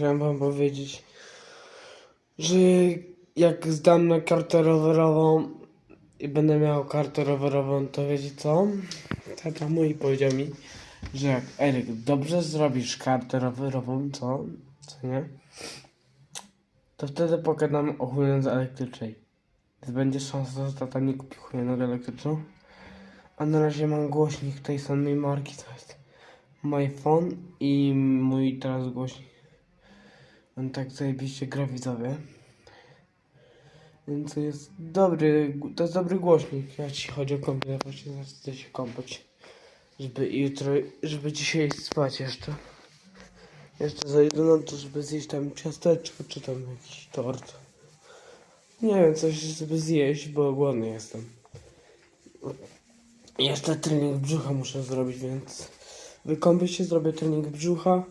chciałem wam powiedzieć, że jak zdam na kartę rowerową i będę miał kartę rowerową, to wiecie co? Tata mój powiedział mi, że jak Eryk dobrze zrobisz kartę rowerową, co? Co nie? To wtedy pogadam o hulajnodze elektrycznej. Więc będzie szansa, że tata nie kupi hulajnogę elektryczną. A na razie mam głośnik tej samej marki, to jest mój phone i mój teraz głośnik. On tak zajebiście gra widzowie. Więc to jest dobry, to jest dobry głośnik, jeśli chodzi o komputer, właśnie chcę się kąpać. Żeby jutro, żeby dzisiaj spać jeszcze. Jeszcze zajdę na to, żeby zjeść tam ciasteczko, czy tam jakiś tort. Nie wiem, coś żeby zjeść, bo głodny jestem. Jeszcze trening brzucha muszę zrobić, więc wykąpię się, zrobię trening brzucha.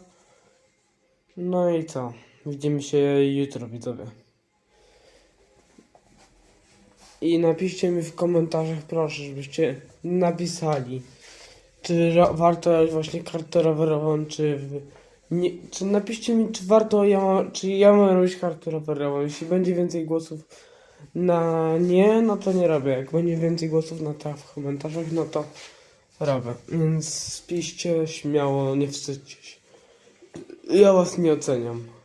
No i co? Widzimy się jutro, widzowie. I napiszcie mi w komentarzach, proszę, żebyście napisali, czy warto jechać właśnie kartę rowerową, czy... Nie, czy napiszcie mi, czy warto ja czy ja mam robić kartę rowerową. Jeśli będzie więcej głosów na nie, no to nie robię. Jak będzie więcej głosów na tak w komentarzach, no to robię. Więc piszcie śmiało, nie wstydźcie się. Ja was nie oceniam.